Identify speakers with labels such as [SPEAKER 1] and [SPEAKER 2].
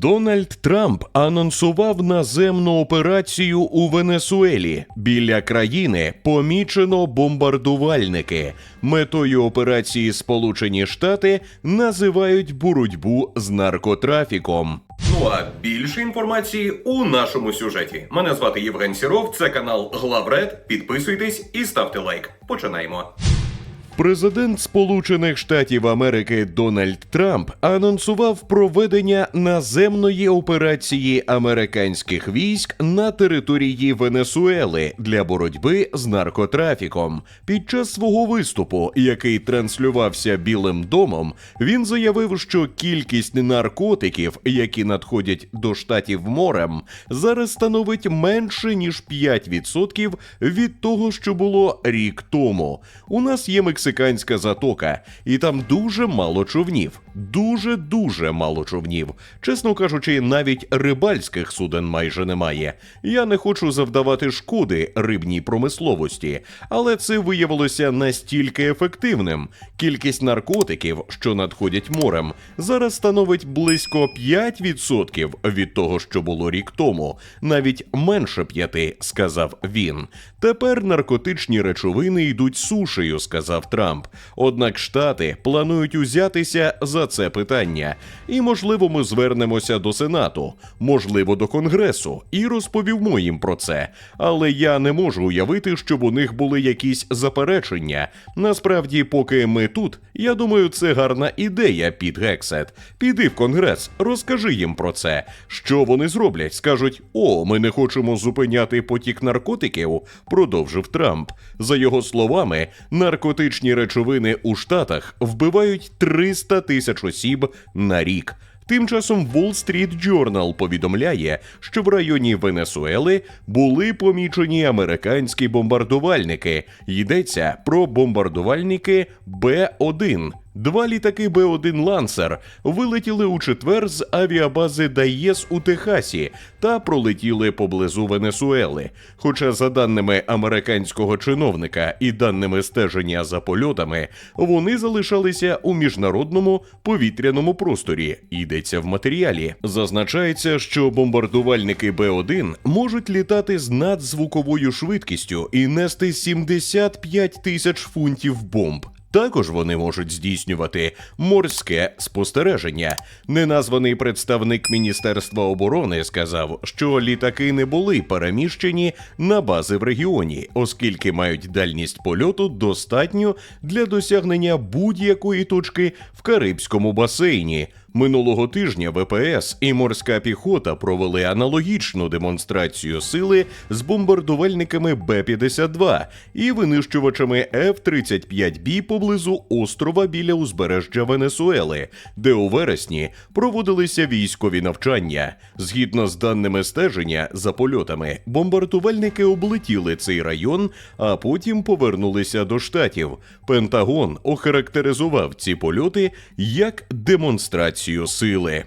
[SPEAKER 1] Дональд Трамп анонсував наземну операцію у Венесуелі. Біля країни помічено бомбардувальники. Метою операції Сполучені Штати називають боротьбу з наркотрафіком.
[SPEAKER 2] Ну а більше інформації у нашому сюжеті. Мене звати Євген Сіров, це канал Главред. Підписуйтесь і ставте лайк. Починаємо.
[SPEAKER 1] Президент Сполучених Штатів Америки Дональд Трамп анонсував проведення наземної операції американських військ на території Венесуели для боротьби з наркотрафіком. Під час свого виступу, який транслювався Білим домом, він заявив, що кількість наркотиків, які надходять до штатів морем, зараз становить менше ніж 5% від того, що було рік тому. У нас є мексиканська затока, і там дуже мало човнів. Дуже дуже мало човнів. Чесно кажучи, навіть рибальських суден майже немає. Я не хочу завдавати шкоди рибній промисловості, але це виявилося настільки ефективним. Кількість наркотиків, що надходять морем, зараз становить близько 5% від того, що було рік тому, навіть менше 5, сказав він. Тепер наркотичні речовини йдуть сушею, сказав Трамп. Однак штати планують узятися за це питання, і можливо, ми звернемося до Сенату, можливо, до Конгресу, і розповімо їм про це. Але я не можу уявити, щоб у них були якісь заперечення. Насправді, поки ми тут, я думаю, це гарна ідея, Піт Гексет. Піди в Конгрес, розкажи їм про це. Що вони зроблять? Скажуть: о, ми не хочемо зупиняти потік наркотиків, продовжив Трамп. За його словами, наркотичні речовини у Штатах вбивають 300 тисяч осіб на рік. Тим часом Wall Street Journal повідомляє, що в районі Венесуели були помічені американські бомбардувальники. Йдеться про бомбардувальники Б-1. Два літаки Б-1 Лансер вилетіли у четвер з авіабази Даєс у Техасі та пролетіли поблизу Венесуели. Хоча, за даними американського чиновника і даними стеження за польотами, вони залишалися у міжнародному повітряному просторі. Йдеться в матеріалі. Зазначається, що бомбардувальники Б-1 можуть літати з надзвуковою швидкістю і нести 75 тисяч фунтів бомб. Також вони можуть здійснювати морське спостереження. Неназваний представник Міністерства оборони сказав, що літаки не були переміщені на бази в регіоні, оскільки мають дальність польоту достатньо для досягнення будь-якої точки в Карибському басейні. Минулого тижня ВПС і морська піхота провели аналогічну демонстрацію сили з бомбардувальниками Б-52 і винищувачами F-35B поблизу острова біля узбережжя Венесуели, де у вересні проводилися військові навчання. Згідно з даними стеження за польотами, бомбардувальники облетіли цей район, а потім повернулися до штатів. Пентагон охарактеризував ці польоти як демонстрацію сили.